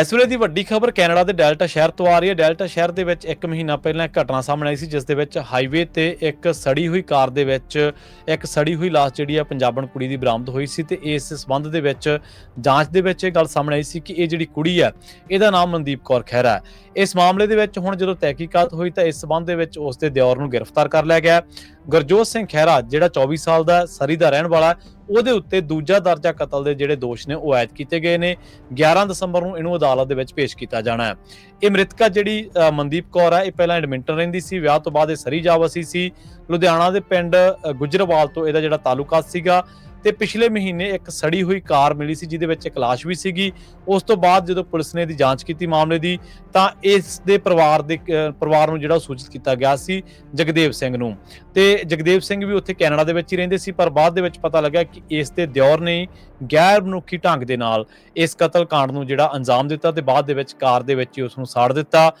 ਇਸ ਵੇਲੇ ਦੀ ਵੱਡੀ ਖਬਰ ਕੈਨੇਡਾ ਦੇ ਡੈਲਟਾ ਸ਼ਹਿਰ ਤੋਂ ਆ ਰਹੀ ਹੈ। ਡੈਲਟਾ ਸ਼ਹਿਰ ਦੇ ਵਿੱਚ 1 ਮਹੀਨਾ ਪਹਿਲਾਂ ਇੱਕ ਘਟਨਾ ਸਾਹਮਣੇ ਆਈ ਸੀ, ਜਿਸ ਦੇ ਵਿੱਚ ਹਾਈਵੇ ਤੇ ਇੱਕ ਸੜੀ ਹੋਈ ਕਾਰ ਦੇ ਵਿੱਚ, ਇੱਕ ਸੜੀ ਹੋਈ ਲਾਸ਼ ਜਿਹੜੀ ਆ ਪੰਜਾਬਣ ਕੁੜੀ ਦੀ ਬਰਾਮਦ ਹੋਈ ਸੀ ਤੇ ਇਸ ਸਬੰਧ ਦੇ ਵਿੱਚ ਜਾਂਚ ਦੇ ਵਿੱਚ ਇਹ ਗੱਲ ਸਾਹਮਣੇ ਆਈ ਸੀ ਕਿ ਇਹ ਜਿਹੜੀ ਕੁੜੀ ਹੈ ਇਹਦਾ ਨਾਮ ਮਨਦੀਪ ਕੌਰ ਖਹਿਰਾ ਹੈ। ਇਸ ਮਾਮਲੇ ਦੇ ਵਿੱਚ ਹੁਣ ਜਦੋਂ ਤਹਿਕੀਕਾਤ ਹੋਈ ਤਾਂ ਇਸ ਸਬੰਧ ਦੇ ਵਿੱਚ ਉਸ ਦੇ ਦਿਓਰ ਨੂੰ ਗ੍ਰਿਫਤਾਰ ਕਰ ਲਿਆ ਗਿਆ। ਗੁਰਜੋਤ ਸਿੰਘ ਖਹਿਰਾ, ਜਿਹੜਾ 24 ਸਾਲ ਦਾ ਸਰੀ ਦਾ ਰਹਿਣ ਵਾਲਾ ਉਹਦੇ ਉੱਤੇ ਦੂਜਾ ਦਰਜਾ ਕਤਲ ਦੇ ਜਿਹੜੇ ਦੋਸ਼ ਨੇ ਉਹ ਆਇਦ ਕੀਤੇ ਗਏ ਨੇ। 11 ਦਸੰਬਰ ਨੂੰ ਇਹਨੂੰ ਅਦਾਲਤ ਦੇ ਵਿੱਚ ਪੇਸ਼ ਕੀਤਾ ਜਾਣਾ ਹੈ। ਇਹ ਮ੍ਰਿਤਕਾ ਜਿਹੜੀ ਅ, ਮਨਦੀਪ ਕੌਰ ਹੈ ਇਹ ਪਹਿਲਾਂ ਐਡਮਿੰਟਨ ਰਹਿੰਦੀ ਸੀ ਵਿਆਹ ਤੋਂ ਬਾਅਦ ਇਹ ਸਰੀ ਜਾ ਵਸੀ ਸੀ। ਲੁਧਿਆਣਾ ਦੇ ਪਿੰਡ ਗੁਜਰਵਾਲ ਤੋਂ ਇਹਦਾ ਜਿਹੜਾ ਤਾਲੁਕਾਤ ਸੀਗਾ। ਤੇ ਪਿਛਲੇ ਮਹੀਨੇ ਇੱਕ ਸੜੀ ਹੋਈ ਕਾਰ ਮਿਲੀ ਸੀ, ਜਿਹਦੇ ਵਿੱਚ ਇੱਕ ਲਾਸ਼ ਵੀ ਸੀਗੀ। ਉਸ ਤੋਂ ਬਾਅਦ ਜਦੋਂ ਪੁਲਿਸ ਨੇ ਇਹਦੀ ਜਾਂਚ ਕੀਤੀ ਮਾਮਲੇ ਦੀ, ਤਾਂ ਇਸ ਦੇ ਪਰਿਵਾਰ ਦੇ ਪਰਿਵਾਰ ਨੂੰ ਜਿਹੜਾ ਸੂਚਿਤ ਕੀਤਾ ਗਿਆ ਸੀ, ਜਗਦੇਵ ਸਿੰਘ ਨੂੰ। ਤੇ ਜਗਦੇਵ ਸਿੰਘ ਵੀ ਉੱਥੇ ਕੈਨੇਡਾ ਦੇ ਵਿੱਚ ਹੀ ਰਹਿੰਦੇ ਸੀ, ਪਰ ਬਾਅਦ ਦੇ ਵਿੱਚ ਪਤਾ ਲੱਗਾ ਕਿ ਇਸ ਦੇ ਦਿਓਰ ਨੇ ਗੈਰ ਮਨੁੱਖੀ ਢੰਗ ਦੇ ਨਾਲ ਇਸ ਕਤਲ ਕਾਂਡ ਨੂੰ ਜਿਹੜਾ ਅੰਜਾਮ ਦਿੱਤਾ ਤੇ ਬਾਅਦ ਦੇ ਵਿੱਚ ਕਾਰ ਦੇ ਵਿੱਚ ਹੀ ਉਸ ਨੂੰ ਸਾੜ ਦਿੱਤਾ।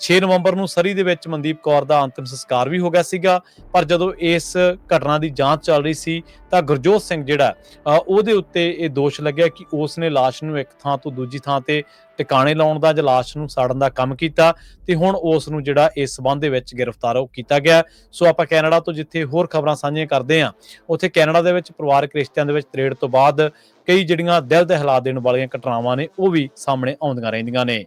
6 ਨਵੰਬਰ ਨੂੰ ਸਰੀ ਦੇ ਵਿੱਚ ਮਨਦੀਪ ਕੌਰ ਦਾ ਅੰਤਿਮ ਸੰਸਕਾਰ ਵੀ ਹੋ ਗਿਆ ਸੀਗਾ। ਪਰ ਜਦੋਂ ਇਸ ਘਟਨਾ ਦੀ ਜਾਂਚ ਚੱਲ ਰਹੀ ਸੀ, ਤਾਂ ਗੁਰਜੋਤ ਸਿੰਘ ਜਿਹੜਾ ਉਹਦੇ ਉੱਤੇ ਇਹ ਦੋਸ਼ ਲੱਗਿਆ ਕਿ ਉਸ ਨੇ ਲਾਸ਼ ਨੂੰ ਇੱਕ ਥਾਂ ਤੋਂ ਦੂਜੀ ਥਾਂ ਤੇ ਟਿਕਾਣੇ ਲਾਉਣ ਦਾ ਜਾਂ ਲਾਸ਼ ਨੂੰ ਸਾੜਨ ਦਾ ਕੰਮ ਕੀਤਾ ਤੇ ਹੁਣ ਉਸ ਨੂੰ ਜਿਹੜਾ ਇਸ ਸਬੰਧ ਦੇ ਵਿੱਚ ਗ੍ਰਿਫਤਾਰ ਉਹ ਕੀਤਾ ਗਿਆ। ਸੋ ਆਪਾਂ ਕੈਨੇਡਾ ਤੋਂ ਜਿੱਥੇ ਹੋਰ ਖਬਰਾਂ ਸਾਂਝੀਆਂ ਕਰਦੇ ਹਾਂ, ਉੱਥੇ ਕੈਨੇਡਾ ਦੇ ਵਿੱਚ ਪਰਿਵਾਰਕ ਰਿਸ਼ਤਿਆਂ ਦੇ ਵਿੱਚ ਤਰੇੜ ਤੋਂ ਬਾਅਦ ਕਈ ਜਿਹੜੀਆਂ ਦਿਲ ਦਹਿਲਾ ਦੇਣ ਵਾਲੀਆਂ ਘਟਨਾਵਾਂ ਨੇ, ਉਹ ਵੀ ਸਾਹਮਣੇ ਆਉਂਦੀਆਂ ਰਹਿੰਦੀਆਂ ਨੇ।